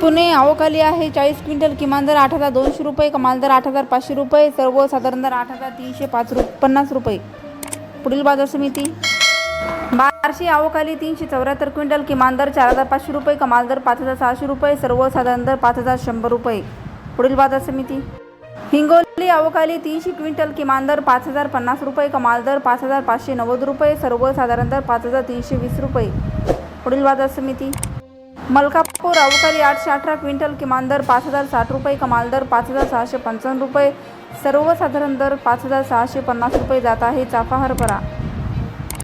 पुणे आवकाली आहे. चाळीस क्विंटल किमान दर आठ हजार दोनशे रुपये कमाल दर आठ हजार पाचशे रुपये सर्वसाधारण दर आठ हजार तीनशे पाच रु पन्नास रुपये. पुढील बाजार समिती. बार्शी आवकाली तीनशे चौऱ्याहत्तर क्विंटल किमान दर चार हजार पाचशे रुपये कमाल दर पाच हजार सहाशे रुपये सर्वसाधारण दर पाच हजार शंभर रुपये. पुढील बाजार समिती. हिंगोली अवकाली तीनशे क्विंटल किमान दर पाच हजार पन्नास रुपये कमाल दर पाच हजार पाचशे नव्वद रुपये सर्वसाधारण दर पाच हजार तीनशे वीस रुपये. पुढील बाजार समिती. मलकापूर अवकाळी आठशे अठरा क्विंटल किमान दर पाच हजार साठ रुपये कमाल दर पाच हजार सहाशे पंचावन्न रुपये. सर्वसाधारण दर पाच हजार सहाशे पन्नास रुपये जात आहे. चाफा हरभरा